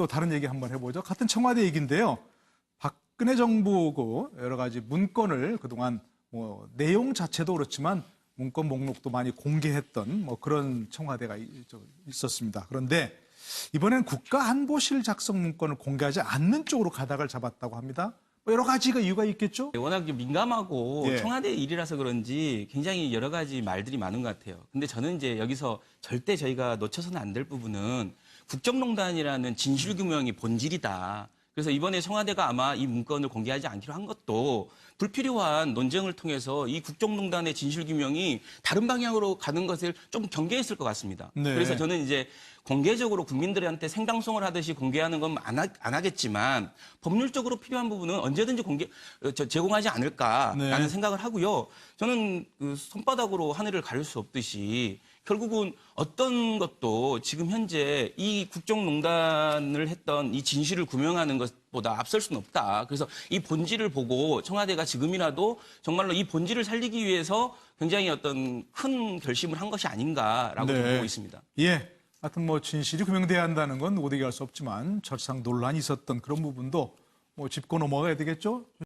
또 다른 얘기 한번 해보죠. 같은 청와대 얘기인데요. 박근혜 정부고 여러 가지 문건을 그동안 뭐 내용 자체도 그렇지만 문건 목록도 많이 공개했던 뭐 그런 청와대가 있었습니다. 그런데 이번엔 국가안보실 작성 문건을 공개하지 않는 쪽으로 가닥을 잡았다고 합니다. 뭐 여러 가지가 이유가 있겠죠. 워낙 좀 민감하고 예. 청와대 일이라서 그런지 굉장히 여러 가지 말들이 많은 것 같아요. 근데 저는 이제 여기서 절대 저희가 놓쳐서는 안 될 부분은 국정농단이라는 진실규명이 본질이다. 그래서 이번에 청와대가 아마 이 문건을 공개하지 않기로 한 것도 불필요한 논쟁을 통해서 이 국정농단의 진실규명이 다른 방향으로 가는 것을 좀 경계했을 것 같습니다. 네. 그래서 저는 이제 공개적으로 국민들한테 생방송을 하듯이 공개하는 건안 하겠지만 법률적으로 필요한 부분은 언제든지 공개 어, 저, 제공하지 않을까라는 네. 생각을 하고요. 저는 그 손바닥으로 하늘을 가릴 수 없듯이 결국은 어떤 것도 지금 현재 이 국정농단을 했던 이 진실을 규명하는 것보다 앞설 수는 없다. 그래서 이 본질을 보고 청와대가 지금이라도 정말로 이 본질을 살리기 위해서 굉장히 어떤 큰 결심을 한 것이 아닌가라고 네. 좀 보고 있습니다. 예. 하여튼 뭐 진실이 규명돼야 한다는 건 누구도 얘기할 수 없지만 절상 논란이 있었던 그런 부분도 뭐 짚고 넘어가야 되겠죠.